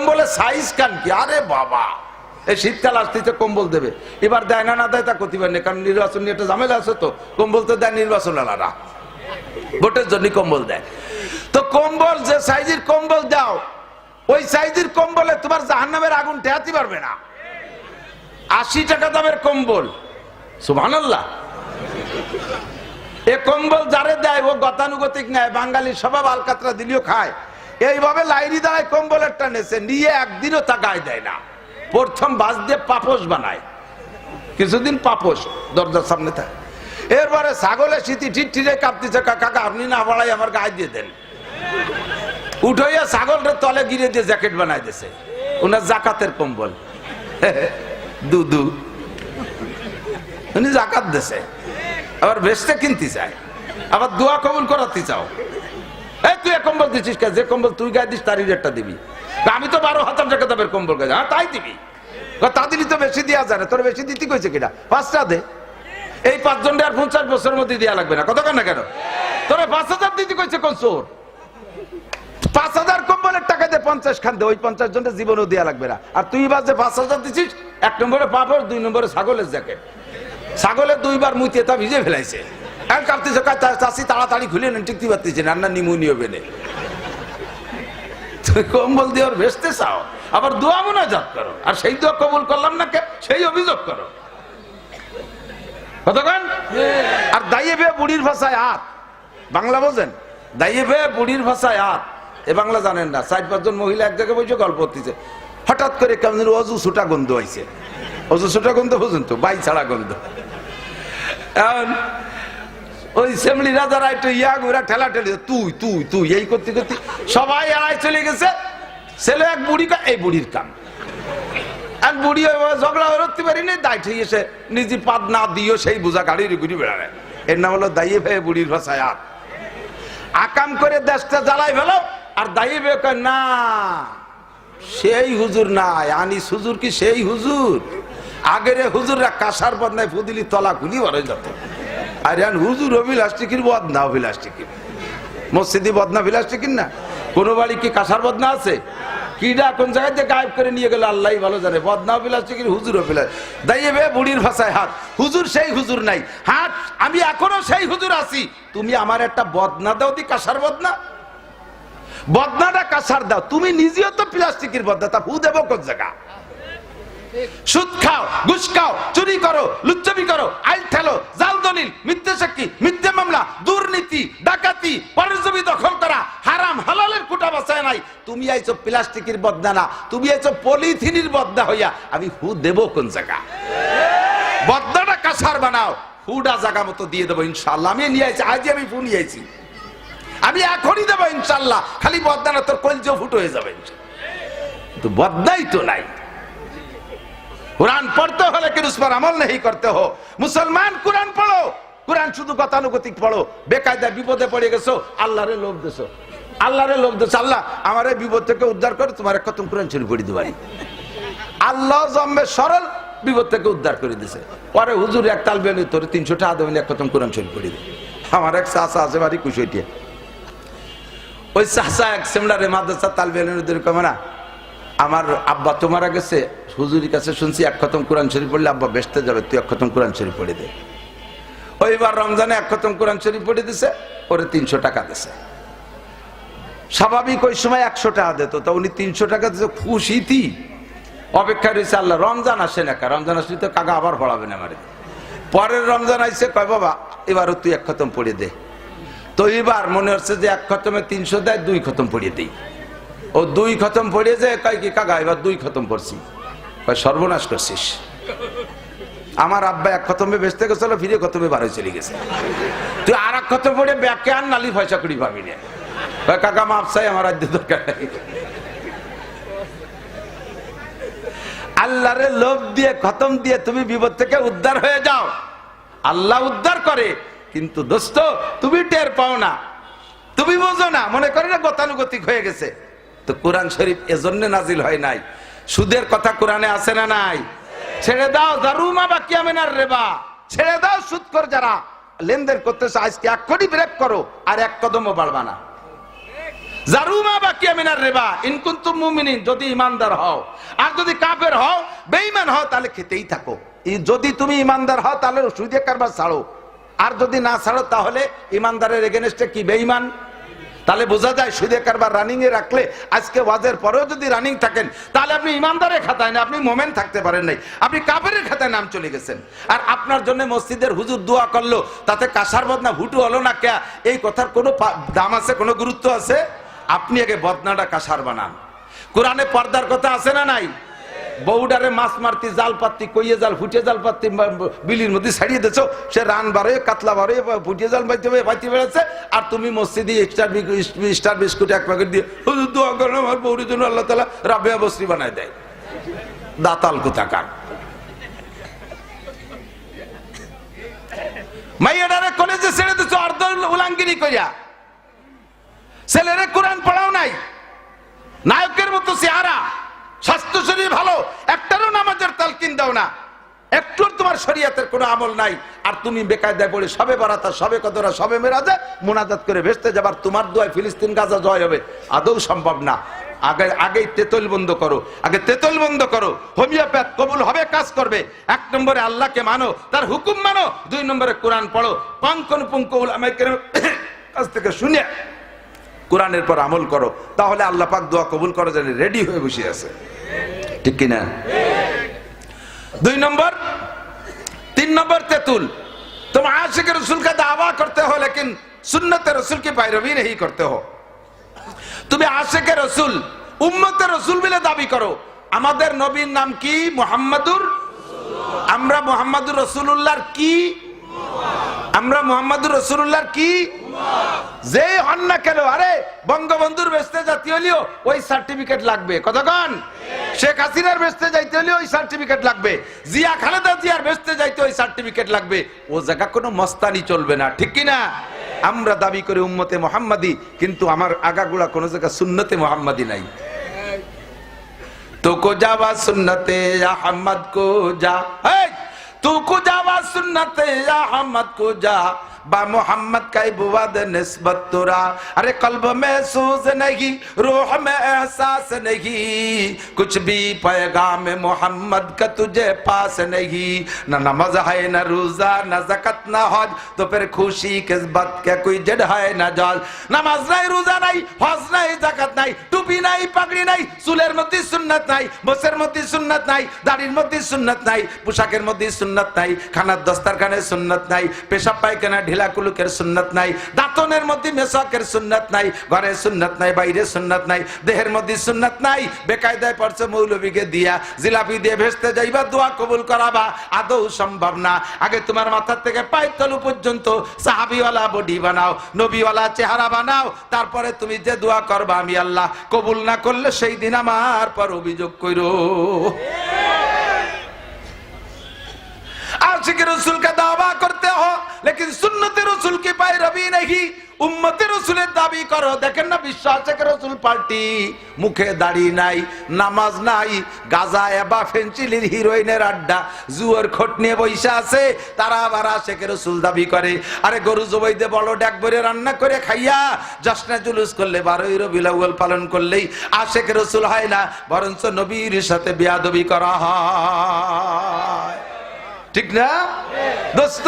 কম্বলের সাইজ কান কি? আরে বাবা। এই শীতকাল আসতেছে কম্বল দেবে। এবার দেয় না না দেয় তা করতে পারেনি কারণ নির্বাচন নিয়ে একটা ঝামেলা আছে তো। কম্বল তো দেয় নির্বাচন আলাদা ভোটের জন্য কম্বল দেয়। তো কম্বল যে সাইজের কম্বল দাও, ওই সাইজের কম্বলে তোমার জাহান্নামের আগুন ঠেয়াতে পারবে না। আশি টাকা দামের কম্বল। সুবহানাল্লাহ। এ কম্বল যারে দেয় ও গতানুগতিক নেয় বাঙালি স্বভাব আলকাতরা দিলেও খায়। এইভাবে লাইরি দাঁড়ায় কম্বলের টানেছে নিয়ে একদিনও তা গায়ে দেয় না। প্রথম বাস দিয়ে পাপস বানায়। কিছুদিন পাপস দরজার সামনে থাকে। এরপরে ছাগলের শীতি ঠিক ঠিরে কাঁপতেছে কাকা আপনি না বাড়াই আমার গায়ে দিয়ে দেন। উঠাইয়া ছাগলটা তলে গিরে দিয়ে জ্যাকেট বানাই দিছে। ওনার জাকাতের কম্বল। দুদু উনি জাকাত দেছে। আবার বেচতে কিনতে চায়। আবার দোয়া কবুল করাতে চাও। এই, তুই এক কম্বল দিছিস কে যে কম্বল তুই গায়ে দিস, তারই রেটটা দিবি। আমি তো বারো হাজার টাকা দামের কম্বল গায়ে হ্যাঁ তাই দিবি। তা দিলি তো বেশি দেওয়া যায় না। তোর বেশি দিতে কইছে কিনা? পাঁচটা দে। এই পাঁচজন আর পঞ্চাশ বছরের মধ্যে দেওয়া লাগবে না। কত না কেন? তোরা পাঁচ হাজার দিতে কইছে কোন চোর? পাঁচ হাজার কম্বলের টাকা দিয়ে পঞ্চাশ খান দে। ওই পঞ্চাশ জনের জীবনও দেওয়া লাগবে না। আর তুই এবার যে পাঁচ হাজার দিছিস, এক নম্বরে পাপড়, দুই নম্বরে ছাগলের জ্যাকেট। ছাগলের দুইবার মুইতে তা ভিজে ফেলাইছে। আর কাঁপতেছে চাষি তাড়াতাড়ি খুলে নেন, টিকতে পারতেছে না নিমুনি হবে না। কম্বল দিয়ে ওর ভেসতে চাও, আবার দোয়া মোনাজাত করো, আর সেই দোয়া কবুল করলাম না কে? সেই অভিযোগ করো। কতক্ষণ আর দাইয়ে বে বুড়ির ভাষায় হাত বাংলা বোঝেন? দাইয়ে বে বুড়ির ভাষায় হাত এ বাংলা জানেন না, চার, পাঁচজন মহিলা এক জায়গায় বসে গল্প করতেছে। হঠাৎ করে কেমন অজু সুটা গন্ধ হয়েছে অজু সুটা গন্ধ বুঝুন তো, বাই ছাড়া গন্ধ। এখন ওই সেমলি রাজারা একটু ইয়া ঘুরা ঠেলা ঠেলি তুই তুই তুই এই করতে করতে সবাই এড়াই চলে গেছে। ছেলে এক বুড়ি এই বুড়ির কাম এক বুড়ি ঝগড়া হতে পারি না দায় ঠিক আছে নিজে পাদ না দিও সেই বোঝা গাড়ির ঘুরি বেড়ায় এর নাম হলো দাইয়ে ভাই বুড়ির ভাষায় আর। আকাম করে দেশটা জ্বালাই ফেলো আর দাইয়ে বে কয়, না সেই হুজুর নাই। আনিস হুজুর কি সেই হুজুর? আগের হুজুররা কাসার বদনায় ফুদিলি তলা খুলি বড় যেত। আর এখন হুজুর অভিলাষ্টিকির বদনা, অভিলাষ্টিকির। মসজিদি বদনা, অভিলাষ্টিকির না? কোনো বাড়ি কি কাসার বদনা আছে? কিডা কোন যে গায়েব করে নিয়ে গেল? আল্লাহ ভালো জানে। বদনা, অভিলাষ্টিকির হুজুর অভিলাষ দাইয়ে বে বুড়ির ভাষায় হাত। হুজুর সেই হুজুর নাই। হাত, আমি এখনও সেই হুজুর আছি। তুমি আমার একটা বদনা দাও দি কাসার বদনা। বদনাটা কাসার দাও। তুমি নিজেও তো প্লাস্টিকের বদনা। তা হু দেবো কোন জায়গা? সুদ খাও, ঘুষ খাও, চুরি করো লুচ্চবি করো, আইল ঠেলো, জাল দলিল, মিথ্যে সাক্ষী, মিথ্যে মামলা, দুর্নীতি, ডাকাতি, পরের দখল করা, হারাম, হালালের কুটা বাঁচায় নাই। তুমি আইছো প্লাস্টিকের বদনা না তুমি আইছো পলিথিনের বদনা হইয়া, আমি হু দেব কোন জায়গা? বদনাটা কাসার বানাও, হুডা জায়গা মতো দিয়ে দেবো ইনশাল্লাহ আমি নিয়ে আইছি, আজই আমি ফু নিয়ে আইছি। আমি এখনই দেবো ইনশাল্লাহ খালি বদনাটা তোর কলজো ফুটো হয়ে যাবে। কিন্তু বদনাই তো নাই। কোরআন পড়তে হলে কিন্তু উসমান আমল নেই করতে হো? মুসলমান কোরআন পড়ো। কোরআন শুধু গতানুগতিক পড়ো। বেকায়দা বিপদে পড়ে গেছো, আল্লাহরে লোভ দেছো। আল্লাহরে লোভ দেশ আল্লাহ, আমার এই বিপদ থেকে উদ্ধার করে, তোমার এক কথম কোরআন শুরু করে দিবানি আল্লাহ জম্বে সরল বিপদ থেকে উদ্ধার করে দিছে। পরে হুজুর এক তাল বেলি তোর তিনশো টাকা দেবেন এক কথম কোরআন শরীফ করে দিই আমার এক চাষা আছে বাড়ি কুশইটিয়া। ওই চাষা এক সেমলারে মাদ্রাসা তাল বেলেন কমে না আমার আব্বা তোমারা গেছে হুজুরির কাছে শুনছি, এক খতম কোরআন শরীফ পড়লে, আব্বা বেসতে যাবে, তুই এক খতম কোরআন শরীফ পড়ে দে। ওইবার রমজানে এক খতম কোরআন শরীফ পড়ে দিছে, ওরে তিনশো টাকা দিছে। স্বাভাবিক ওই সময় একশো টাকা দিত, তা উনি তিনশো টাকা দিছে খুশিতি অপেক্ষা রয়েছে আল্লাহ, রমজান আসে না রমজান আসলে তো কাকা আবার পড়াবেন আমারে। পরের রমজান আইসে কয়, বাবা, এবারও তুই এক খতম পড়ে দে। তো এবার মনে হচ্ছে যে এক খতমে তিনশো দেয়, দুই খতম পড়িয়ে দিই। ও দুই খতম পড়িয়ে যে, কয় কি কাকা এবার দুই খতম পড়ছি। সর্বনাশ করছিস। আমার আব্বা এক খতমে বেচতে গেছিল, ফিরে খতমে বারো চলে গেছে। তুই আর এক খতম পড়ে ব্যাকে আর নালি পয়সা করি পাবি না। কাকা, মাপ আমার রাজ্য দরকার আল্লাহরে লোভ দিয়ে, খতম দিয়ে তুমি বিপদ থেকে উদ্ধার হয়ে যাও। আল্লাহ উদ্ধার করে, কিন্তু দোস্ত, তুমি টের পাও না। তুমি বোঝো না, মনে করে না গতানুগতিক হয়ে গেছে। তো কোরআন শরীফ এজন্য নাজিল হয় নাই। সুদের কথা কোরআনে আছে না নাই? ছেড়ে দাও, দারুমা বা কিয়ামেনার রেবা ছেড়ে দাও সুদ কর যারা। লেনদেন করতেছে, আজকে এক কোটি ব্রেক করো, আর এক কদমও বাড়বা না। জারুমা বাকিয়া মিনার রেবা ইনকুন্তুম মুমিনিন, যদি ইমানদার হও। আর যদি কাফের হও, বেঈমান হও, তাহলে খেতেই থাকো। যদি তুমি ইমানদার হও, তাহলে সুদে কারবার ছাড়ো। আর যদি না ছাড়ো, তাহলে ইমানদারের এগেনস্টে কি, বেঈমান? তাহলে বোঝা যায় সুদে কারবার রানিং এ রাখলে আজকে ওয়াজের পরেও যদি রানিং থাকেন, তাহলে আপনি ইমানদারের খাতায় না, আপনি মোমেন থাকতে পারেন নাই। আপনি কাপের খাতায় নাম চলে গেছেন। আর আপনার জন্য মসজিদের হুজুর দোয়া করল, তাতে কাসার বদনা ভুটু হলো না কে? এই কথার কোনো দাম আছে, কোনো গুরুত্ব আছে? আপনি আগে বদনাটা কাসার বানান। কোরআনে পর্দার কথা আছে না নাই? বউডারে মাছ মারতি, জাল পাত্তি, কইয়ে জাল ফুটিয়ে জাল পাত্তি বিলির মধ্যে ছাড়িয়ে দিছো সে রান বারোয় কাতলা বারোয় বা ফুটিয়ে জাল বাইতে বাইতে বেড়াচ্ছে। আর তুমি মসজিদে স্টার স্টার বিস্কুট এক প্যাকেট দিয়ে দোয়া করেন, আমার বউরের জন্য আল্লাহ তালা রাবেয়া বস্রি বানায় দেয়। দাতাল কোথাকার। মাইয়াডারে কলেজে ছেড়ে দিছো, অর্ধ উলাঙ্গিনী কইয়া ছেলেরে কোরআন পড়াও নাই। নায়কের মতো চেহারা। স্বাস্থ্য শরীর ভালো, একটারও নামাজের তালকিন দাও না। একটু তোমার শরীয়তের কোনো আমল নাই। আর তুমি বেকায়দায় পড়ে সবে বারাতা সবে কতরা সবে মেরাজে মোনাজাত করে ভেসতে যাবার তোমার দোয়ায় ফিলিস্তিন গাজা জয় হবে। আদৌ সম্ভব না। আগে, আগেই তেতল বন্ধ করো। আগে তেতল বন্ধ করো। হোমিওপ্যাথ কবুল হবে, কাজ করবে। এক নম্বরে আল্লাহকে মানো, তার হুকুম মানো। দুই নম্বরে কোরআন পড়ো। পঙ্কন পুঙ্ক কাছ থেকে শুনে কোরআনের পর আমল করো তাহলে আল্লাহ পাক দোয়া কবুল করার জন্য রেডি হয়ে বসে আছে ঠিক কিনা দুই নম্বর তিন নম্বর তেতুল तुम आशिक रसूल का दावा करते हो लेकिन सुन्नत रसूल की पैरवी नहीं करते हो তুমি আশেকে রসুল উম্মতে রসুল মিলে দাবি করো আমাদের নবীর নাম কি মোহাম্মদুর আমরা মোহাম্মদুর রসুল্লাহর কি আমরা মোহাম্মদুর রসুল্লাহর কি যে হন কেন, আরে বঙ্গবন্ধুর বেসতে যাতে হলেও ওই সার্টিফিকেট লাগবে। কতক্ষণ শেখ হাসিনার বেসতে যাইতে হলেও ওই সার্টিফিকেট লাগবে। জিয়া খালেদা জিয়ার বেসতে যাইতে ওই সার্টিফিকেট লাগবে। ও জায়গা কোনো মস্তানি চলবে না, ঠিক কিনা? আমরা দাবি করি উম্মতে মোহাম্মাদি কিন্তু আমার আগাগুড়া কোনো জায়গা শূন্যতে মোহাম্মাদি নাই। তো কো যাবা শূন্যতে আহম্মদ কো যা তুকু যাবা শূন্যতে আহম্মদ কো যা با محمد کا ابواد نسبت ترا ارے قلب محسوس نہیں روح میں احساس نہیں کچھ بھی پیغام محمد کا تجھے پاس نہیں نہ نماز ہے نہ روزہ نہ زکت نہ حج تو پھر خوشی کس بات کیا کوئی جڑ ہے نہ جال نماز نہیں روزہ نہیں حج نہیں زکت نہیں টুপি নাই পাগড়ি নাই চুলের মধ্যে সুন্নাত নাই মোসের মধ্যে সুন্নাত নাই দাড়ির মধ্যে সুন্নাত নাই পোশাকের মধ্যে সুন্নাত নাই খানার দস্তারখানে সুন্নাত নাই পেশাব পায়খানা ঢিলা কুলুকের সুন্নাত নাই, দাঁতনের মধ্যে মেশাকের সুন্নাত নাই, ঘরে সুন্নাত নাই, বাইরে সুন্নাত নাই, দেহের মধ্যে সুন্নত নাই, বেকায়দায় পড়ছে মৌলবীকে দিয়া, জিলাপি দিয়ে ভেসতে যাইবা, দোয়া কবুল করাবা, আদৌ সম্ভব না। আগে তোমার মাথার থেকে পায়ের তলু পর্যন্ত সাহাবিওয়ালা বডি বানাও, নবীওয়ালা চেহারা বানাও, তারপরে তুমি যে দোয়া করবা আমি আল্লাহ, কবুল না করলে সেই দিন আমার পর অভিযোগ কইরো। आशिक रसूल का दावा करते हो लेकिन सुन्नत रसूल की पैरवी नहीं উম্মতে রসুলের দাবি করো দেখেন না বিশ্বাসের রসুল পার্টি মুখে দাড়ি নাই নামাজ নাই গাজা এবা ফেন্সিলির হিরোইনের আড্ডা জুয়ার খোট নিয়ে বৈশা আছে তারা আবার আশেখ রসুল দাবি করে আরে গরু জবাইতে বড় ডাক ভরে রান্না করে খাইয়া জশ্নে জুলুস করলে বারোই রবিউল আউয়াল পালন করলেই আশেখ রসুল হয় না বরঞ্চ নবীর সাথে বিয়াদবি করা হয় ঠিক না? দোস্ত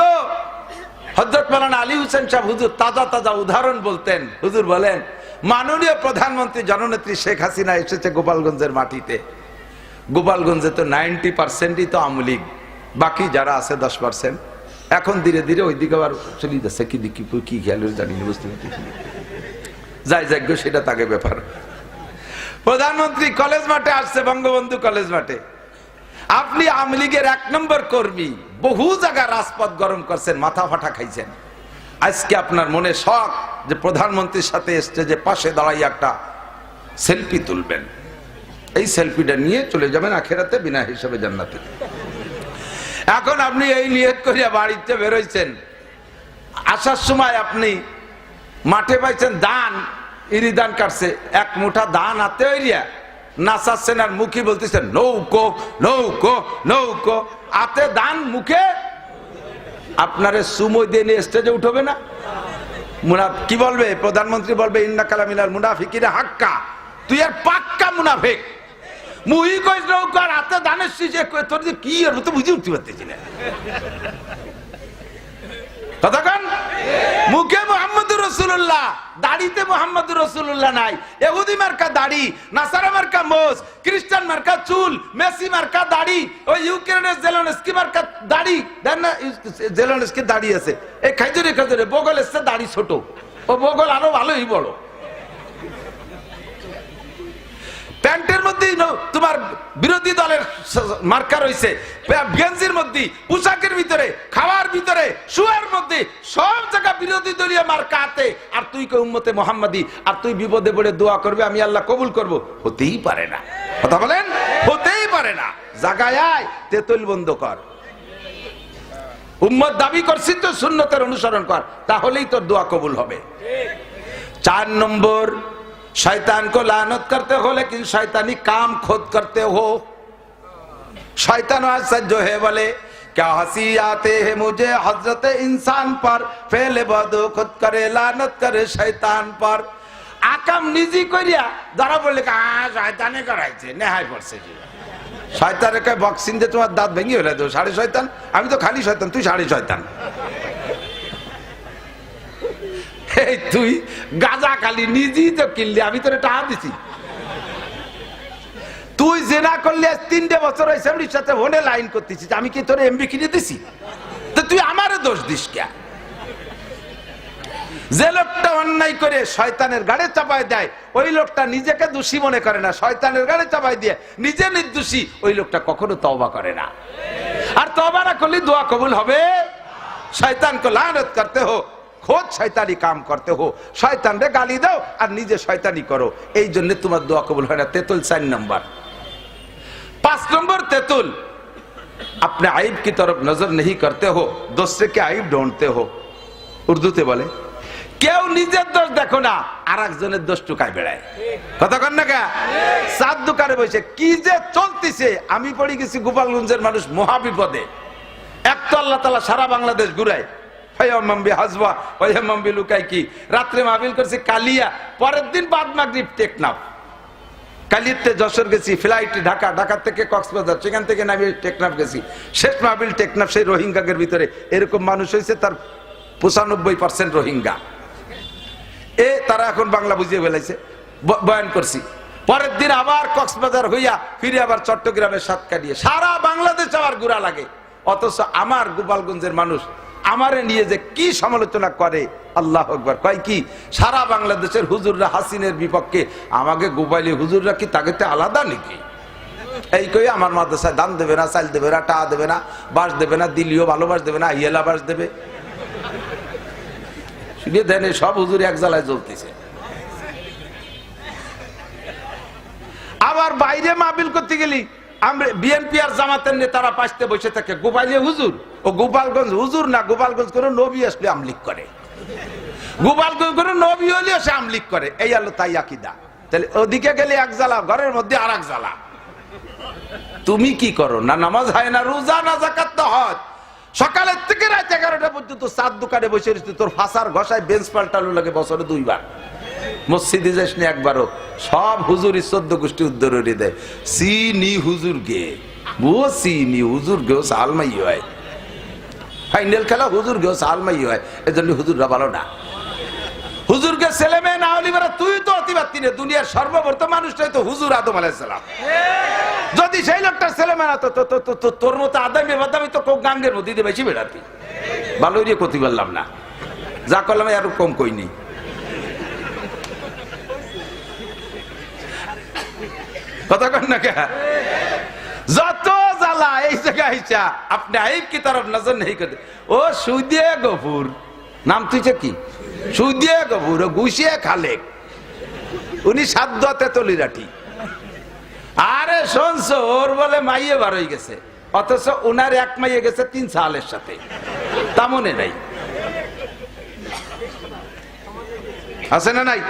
হজরত মালানা আলী হুসেন সাহেব হুজুর তাজা তাজা উদাহরণ বলতেন। হুজুর বলেন, মাননীয় প্রধানমন্ত্রী জননেত্রী শেখ হাসিনা এসেছে গোপালগঞ্জের মাটিতে। গোপালগঞ্জে তো নাইনটি পার্সেন্টই তো আমলিগ বাকি যারা আছে দশ পার্সেন্ট। এখন ধীরে ধীরে ওই দিকে আবার চলে যাচ্ছে, কি দিকে কি খেয়াল জানি বুঝতে পারছি যাই যাজ্ঞ সেটা তাকে ব্যাপার। প্রধানমন্ত্রী কলেজ মাঠে আসছে, বঙ্গবন্ধু কলেজ মাঠে। আপনি আওয়ামী লীগের এক নম্বর কর্মী, বহু জায়গা রাজপথ গরম করছেন, মাথা ফাটা খাইছেন। আজকে আপনার মনে শখ যে প্রধানমন্ত্রীর সাথে স্টেজে পাশে দাঁড়াই একটা সেলফি তুলবেন। এই সেলফিটা নিয়ে চলে যাবেন আখেরাতে বিনা হিসাবে জান্নাতে। এখন আপনি এই নিয়ত করিয়া বাড়িতে বেরোইছেন। আসার সময় আপনি মাঠে পাইছেন দান ইরি দান কাটছে, এক মুঠা দান হাতে এরিয়া নাচাচ্ছেন আর মুখে বলতেছেন নৌকো নৌকো নৌকো। আতে দান মুখে? আপনারে সুময় দিয়ে নিয়ে স্টেজে উঠবে না? মুনা কি বলবে? প্রধানমন্ত্রী বলবে, ইন্না কালামিনাল মুনাফিকিরা হাক্কা। তুই আর পাক্কা মুনাফিক। মুই কইস নৌকার হাতে দানের কই? তোর কি আর তো বুঝি উঠতে পারতেছি না। কতক্ষণ মুখে মোহাম্মদুর রসুল্লাহ দাড়িতে মোহাম্মদুর রসুল্লাহ নাই। এহুদি মার্কা দাড়ি, নাসারা মার্কা মোস খ্রিস্টান মার্কা চুল, মেসি মার্কা দাড়ি, ওই ইউক্রেনের জেলনস্কি মার্কা দাড়ি, দেন না জেলনস্কি দাড়ি আছে। এই খাইজুরি খাইজুরি বগল এসছে দাড়ি ছোট। ও বগল আরও ভালোই বড়। প্যান্টের মধ্যেই তোমার বিরোধী দলের মার্কা রয়েছে। গেঞ্জির মধ্যে, পোশাকের ভিতরে, খাওয়ার ভিতরে, শুয়ার মধ্যে, সব জায়গা বিরোধী দলীয় মার্কা আতে আর তুই কে উম্মতে মোহাম্মদি? আর তুই বিপদে পড়ে দোয়া করবে, আমি আল্লাহ কবুল করব। হতেই পারে না। কথা বলেন? হতেই পারে না। জাগায় আয়, তেতল বন্ধ কর। উম্মত দাবি করছি তো সুন্নতের অনুসরণ কর, তাহলেই তোর দোয়া কবুল হবে। চার নম্বর शैतान को लानत करते हो लेकिन शैतानी काम खुद करते हो शैतान आज सच जो है बोले क्या हंसी आते हैं मुझे हजरत इंसान पर फैले बदो खुद करे लानत करे शैतान पर আকাম নিজে করিয়া যারা বললে আ শয়তানে করাইছে নেহাই পড়ছে জি শয়তানে কয় বক্সিং যে তোমার দাঁত ভেঙে হলে তো সাড়ে শয়তান আমি তো খালি শয়তান তুই সাড়ে শয়তান এই তুই গাজা খালি, নিজেই তো কিনলি, আমি তোর টাকা দিছি। তুই জেনা করলে তিনটে বছর হয়েছে, আমি সাথে ফোনে লাইন করতেছিস আমি কি তোর এমবি কিনে দিছি? তো তুই আমারও দোষ দিস কে? যে লোকটা অন্যায় করে শয়তানের গাড়ে চাপায় দেয়, ওই লোকটা নিজেকে দোষী মনে করে না। শয়তানের গাড়ে চাপায় দিয়ে নিজে নির্দোষী, ওই লোকটা কখনো তবা করে না। আর তবা না করলে দোয়া কবুল হবে। শয়তান কো লানত করতে হো খোদ শয়তানি কাম করতে হো শয়তান রে গালি দাও আর নিজে শয়তানি করো এই জন্য তোমার দোয়া কবুল হয় না তেতুল চার নম্বর पांच नंबर तेतुल अपने आइब की तरफ नजर नहीं करते हो दूसरे के आइब ढूंढते हो উর্দুতে বলে কেউ নিজের দোষ দেখো না আর একজনের দোষ টুকায় বেড়ায় কথা কন না কা সাত দোকানে বসে কি যে চলতেছে আমি পড়ে গেছি গোপালগঞ্জের মানুষ মহাবিপদে এক তো আল্লাহ তালা সারা বাংলাদেশ ঘুরায় মাম্বি হাজবা কি রাত্রে কালিয়া, পরের দিন যশোর গেছি ঢাকা থেকে কক্সবাজার, সেখান থেকে গেছি। শেষ সেই ভিতরে। এরকম মানুষ হয়েছে তার পঁচানব্বই পার্সেন্ট রোহিঙ্গা। এ, তারা এখন বাংলা বুঝিয়ে ফেলাইছে। বয়ান করছি। পরের দিন আবার কক্সবাজার হইয়া ফিরে আবার চট্টগ্রামের সাত কাটিয়ে সারা বাংলাদেশ আবার ঘুরা লাগে। অথচ আমার গোপালগঞ্জের মানুষ আমারে নিয়ে যে কি সমালোচনা করে, আল্লাহ একবার কয় কি? সারা বাংলাদেশের হুজুররা হাসিনের বিপক্ষে, আমাকে গোপালি হুজুররা কি তাকে আলাদা নাকি? এই কই আমার মাদ্রাসায় দান দেবে না, চাল দেবে না, টা দেবে না বাস দেবে না দিল্লিও ভালোবাস দেবে না ইয়েলা বাস দেবে। শুনে দেন সব হুজুর এক জ্বালায় জ্বলতেছে। আবার বাইরে মাহবিল করতে গেলি জামাতের নেতারা বসে থাকে। গোপালে হুজুর। ও গোপালগঞ্জ হুজুর না, গোপালগঞ্জ নবী আসলে আমলিক করে। গোপালগঞ্জ নবী সে আমলিক করে। এই আলো তাই আকিদা। তাহলে ওদিকে গেলে এক জ্বালা, ঘরের মধ্যে আর এক জ্বালা। তুমি কি করো? না নামাজ হয়, না রোজা, না জাকাত তো হজ। সকালের থেকে রাত এগারোটা পর্যন্ত চার দোকানে বসে তোর ফাঁসার ঘষায় বেঞ্চ পাল্টালো লাগে বছরে দুইবার। মসজিদে যাস নি একবারও, সব হুজুর চোদ্দ গোষ্ঠী উদ্ধারে দেয়। সি নি হুজুর গে বো সি নি হুজুর গেও সালমাই হয়। ফাইনাল খেলা হুজুর গেও সালমাই হয়। এজন্য হুজুররা ভালো না। হুজুরকে ছেলে মেয়ে না হলি তুই তো অতিবাত্তি নে দুনিয়ার সর্বপ্রথম মানুষটাই তো হুজুর আদম আলাইসালাম যদি সেই লোকটার ছেলে মেয়ে না, তো তোর মতো আদামি বাদামি তো কোক গাঙ্গের মধ্যে বেশি বেড়াতি। ভালো রে, ক্ষতি করলাম না। যা করলাম আর কম কইনি। কথা কন না কে যত জ্বালা এই আইসা, আপনি আইব কি তরফ নজর নেই করতে ও সুদিয়ে গফুর। নাম তুইছে কি? গফুর, ও গুছিয়ে খালেক। উনি সাধ্য তেতলি রাঠি আরে শুনছো ওর বলে মাইয়ে বার হয়ে গেছে। অথচ উনার এক মাইয়ে গেছে তিন সালের সাথে। তা মনে নাই। আছে না নাই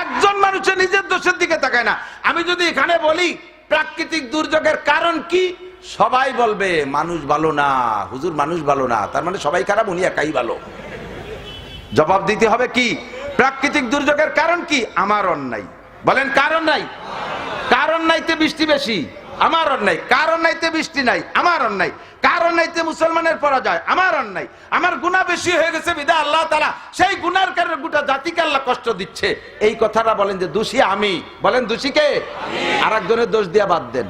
একজন মানুষের নিজের দোষের দিকে তাকায় না। আমি যদি এখানে বলি, প্রাকৃতিক দুর্যোগের কারণ কি? সবাই বলবে, মানুষ ভালো না, হুজুর মানুষ ভালো না, তার মানে সবাই খারাপ, উনি একাই ভালো। জবাব দিতে হবে কি? প্রাকৃতিক দুর্যোগের কারণ কি? আমার অন্যায়। বলেন কারণ নাই কারণ নাইতে বৃষ্টি বেশি? আমার অন্যায় কারণ নাইতে বৃষ্টি নাই আমার অন্যায়। কার নাইতে মুসলমানের পরাজয় আমার অন্যায়। আমার গুণা বেশি হয়ে গেছে বিদা আল্লাহ তালা সেই গুনার কারণে গোটা জাতিকে আল্লাহ কষ্ট দিচ্ছে। এই কথাটা বলেন যে দোষী আমি। বলেন দোষীকে আর একজনের দোষ দিয়া বাদ দেন।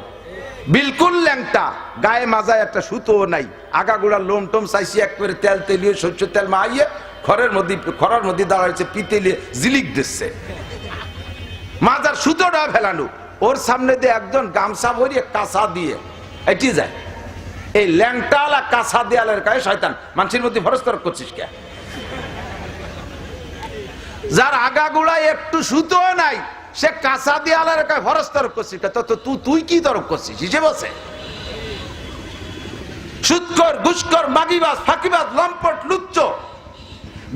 বিলকুল ল্যাংটা। গায়ে মাজায় একটা সুতো নাই। আগাগোড়া লোম টোম চাইছি একবারে তেল তেলিয়ে শস্য তেল মাইয়ে খড়ের মধ্যে খড়ার মধ্যে দাঁড়াইছে পিতেলিয়ে জিলিক দিচ্ছে। মাজার সুতোটা ফেলানো। ওর সামনে দিয়ে একজন গামছা ভরিয়ে কাঁচা দিয়ে, এটি যায়। এই ল্যাংটালা কাঁচা দেয়ালের গায়ে শয়তান, মানুষের মধ্যে ভরস্তর করছিস কে? যার আগাগোড়ায় একটু সুতো নাই, সে কাঁচা দেয়ালের গায়ে ভরস্তর করছিস তো তুই তুই কি তরফ করছিস? হিসেবে আছে সুৎকর ঘুষকর মাগিবাজ, ফাঁকিবাজ, লম্পট, লুচ্চ,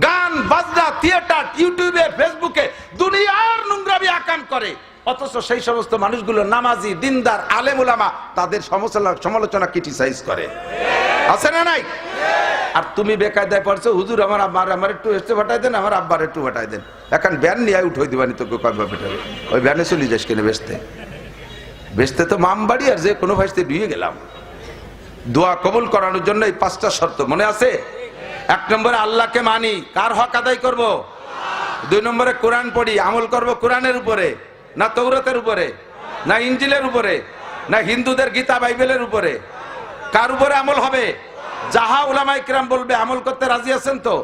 গান, বাজনা থিয়েটার ইউটিউবে ফেসবুকে দুনিয়ার নোংরামি আকাম করে। অথচ সেই সমস্ত মানুষগুলো নামাজি, দিনদার, আলেম উলামা, তাদের সমালোচনা ক্রিটিসাইজ করে। আছে না নাই? আর তুমি বেকায়দায় পড়ছো, হুজুর আমার আমার আমার একটু এসতে ফাটাই দেন, আমার আব্বার একটু ফাটাই দেন। এখন ব্যান নিয়ে উঠোই দিবানি তোকে কয়েকবার পেটাবে ওই ব্যানে চলে যাস কিনে বেচতে? বেচতে তো মাম বাড়ি আর যে কোনো ভাইসতে ডুয়ে গেলাম। দোয়া কবুল করানোর জন্য এই পাঁচটা শর্ত মনে আছে? এক নম্বরে আল্লাহকে মানি, কার হক আদায় করব? দুই নম্বরে কোরআন পড়ি, আমল করব কোরআনের উপরে। না তৌরতের উপরে, না ইঞ্জিলের উপরে, না হিন্দুদের গীতা বাইবেলের উপরে। কার উপরে আমল হবে? যাহা উলামাই কিরাম বলবে, আমল করতে রাজি আছেন তো?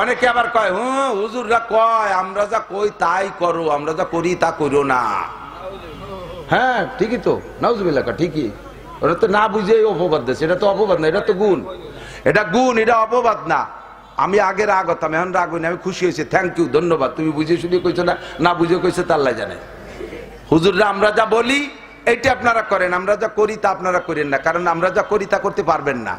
অনেকে আবার কয় হুম হুজুররা কয়, আমরা যা কই তাই করো, আমরা যা করি তা করো না। হ্যাঁ ঠিকই তো, নাউজুবিল্লাহ ঠিকই। ওটা তো না বুঝে অপবাদ দিচ্ছে এটা তো অপবাদ না, এটা তো গুণ। এটা গুণ, এটা অপবাদ না। আমি আগে রাগ হতাম, এখন রাগ হইনি আমি খুশি হয়েছি থ্যাংক ইউ ধন্যবাদ। তুমি বুঝে শুনে কইছো না না বুঝে কইছো তা আল্লাহ জানে। হুজুররা, আমরা যা বলি, এইটা আপনারা করেন। আমরা যা করি, তা আপনারা করেন না। কারণ আমরা যা করি, তা করতে পারবেন না।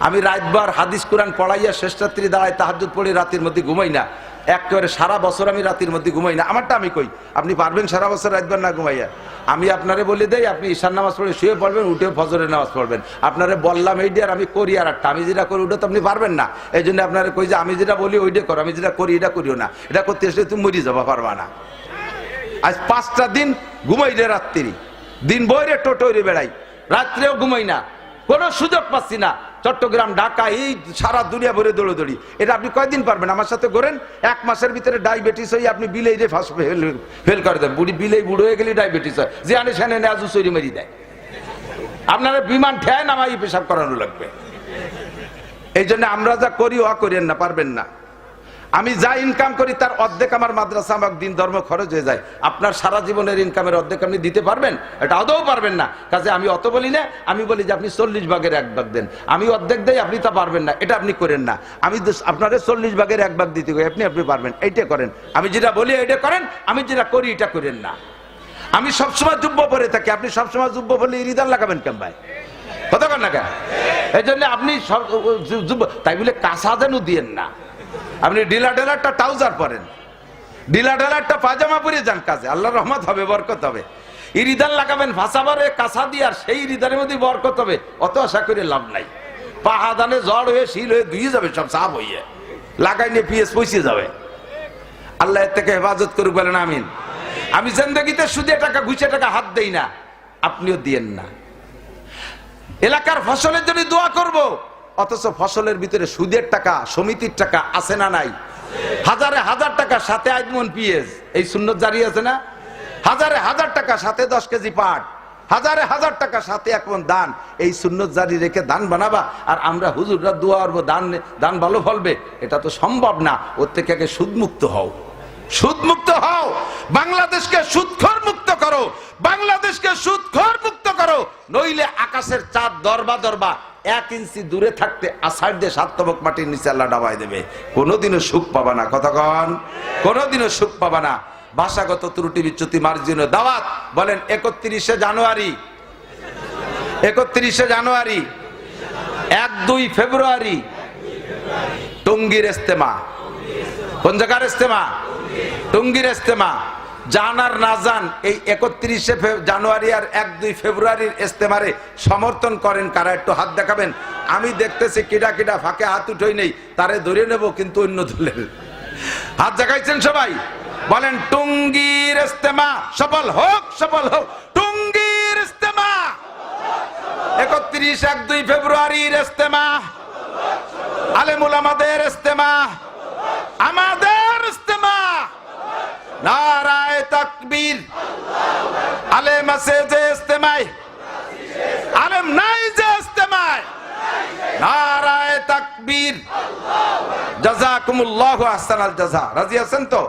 আমি রাতবার হাদিস কোরআন পড়াইয়া শেষ রাত্রি দাঁড়ায় তাহাজুদ পড়ে রাতের মধ্যে ঘুমাই না। একেবারে সারা বছর আমি রাতের মধ্যে ঘুমাই না। আমারটা আমি কই? আপনি পারবেন সারা বছর রাতবার না ঘুমাইয়া? আমি আপনারে বলে দেই, আপনি ঈশান নামাজ পড়ে শুয়ে পড়বেন, উঠে ফজরের নামাজ পড়বেন। আপনারে বললাম, এই দিয়ে আর আমি করি আর একটা আমি যেটা করি, ওটা তো আপনি পারবেন না। এই জন্য আপনারা কই যে, আমি যেটা বলি, ওইটা করো। আমি যেটা করি, এটা করিও না। এটা করতে এসে তুমি মরি যাবা, পারবা না। আজ পাঁচটা দিন ঘুমাই রে রাত্রি। দিন বইরে টোটোরে বেড়াই। রাত্রেও ঘুমাই না। কোনো সুযোগ পাচ্ছি না। চট্টগ্রাম, ঢাকা, এই সারা দুনিয়া ভরে দৌড়ো দৌড়ি এটা আপনি কয়দিন পারবেন? আমার সাথে করেন। এক মাসের ভিতরে ডায়াবেটিস হয়ে আপনি বিলেই রে ফার্স্ট ফেল করে দেন। বুড়ি বিলেই বুড়ো হয়ে গেলে ডায়াবেটিস হয়। যে আনে সেনে নেজু চুরি মেরি দেয়। আপনারা বিমান ঠেয় নামাই পেশাব করানো লাগবে। এই জন্য আমরা যা করি ও করেন না, পারবেন না। আমি যা ইনকাম করি তার অর্ধেক আমার মাদ্রাসা, আমার দিন ধর্ম খরচ হয়ে যায়। আপনার সারা জীবনের ইনকামের অর্ধেক আপনি দিতে পারবেন? এটা আদৌ পারবেন না। কাজে আমি অত বলি না, আমি বলি যে আপনি চল্লিশ ভাগের এক ভাগ দেন। আমি অর্ধেক দেই, আপনি তা পারবেন না। এটা আপনি করেন না। আমি আপনার চল্লিশ ভাগের এক ভাগ দিতে আপনি আপনি পারবেন। এইটা করেন। আমি যেটা বলি এটা করেন। আমি যেটা করি, এটা করেন না। আমি সবসময় জুব্ব পরে থাকি। আপনি সবসময় জুব্ব পরলে ইরিদান লাগাবেন কেন ভাই? কতক্ষণ না কেন? এই জন্য আপনি সব তাই বলে কাঁচা যেন দিয়েন না। আপনি ডিলা ডেলারটা ট্রাউজার পরেন। ডিলা ডেলারটা পাজামা পরে যান কাজে। আল্লাহ রহমত হবে, বরকত হবে। ইরিদান লাগাবেন ভাষাবারে কাঁচা দিয়ে আর সেই ইরিদানের মধ্যে বরকত হবে। অত আশা করে লাভ নাই। পাহাদানে জ্বর হয়ে, শিল হয়ে ধুয়ে যাবে, সব সাপ হইয়ে লাগাই নিয়ে পিএস পৌঁছে যাবে। আল্লাহ এর থেকে হেফাজত করুক, বলেন আমিন। আমি জিন্দগিতে সুদে টাকা, ঘুষে টাকা হাত দেই না। আপনিও দিয়েন না। এলাকার ফসলের জন্য দোয়া করব। অথচ ফসলের ভিতরে সুদের টাকা, সমিতির টাকা আছে না নাই? হাজারে হাজার টাকা সাথে আজমন পিএস, এই সুন্নত জারি আছে না? হাজারে হাজার টাকা সাথে দশ কেজি পাট, হাজারে হাজার টাকা সাথে এখন দান এই সুন্নত জারি রেখে দান বানাবা, আর আমরা হুজুররা দোয়া করব দান দান ভালো ফলবে, এটা তো সম্ভব না, ওর থেকে আগে সুদমুক্ত হও। সুদমুক্ত হও! বাংলাদেশকে সুদখর মুক্ত করো! বাংলাদেশকে সুদখর মুক্ত করো! নইলে আকাশের চাঁদ দরবা দরবা এক ইঞ্চি দূরে থাকতে আষাঢ় দিয়ে সাতবক মাটির নিচে আল্লাহ ডাবাই দেবে। কোনোদিনও সুখ পাবা না। কতক্ষণ কোনোদিনও সুখ পাবা না। ভাষাগত ত্রুটি বিচ্যুতি মার্জিন দাওয়াত। বলেন, একত্রিশে জানুয়ারি। একত্রিশে জানুয়ারি। এক দুই ফেব্রুয়ারি। টঙ্গির ইস্তেমা। কোন জায়গার ইস্তেমা? টঙ্গির ইস্তেমা। জান আর না জান, এই একত্রিশে জানুয়ারি আর এক দুই ফেব্রুয়ারির ইস্তেমারে সমর্থন করেন কারা? একটু হাত দেখাবেন। আমি দেখতেছি কিডা কিডা ফাঁকে হাত উঠই নেই, তারে ধরে নেব কিন্তু অন্য দলের। হাত জাগাইছেন সবাই? বলেন, টুঙ্গির ইস্তেমা সফল হোক সফল হোক। টুঙ্গির ইস্তেমা একত্রিশ এক দুই ফেব্রুয়ারির ইস্তেমা। আলেমুল আমাদের ইস্তেমা। আমাদের নারায় তাকবীর। আলেম আছে যে ইস্তেমায়। আলেম নাই যে ইস্তেমায়। নারায় তাকবীর। জাযাকুমুল্লাহু আহসানাল জাযা রাজি আছেন তো?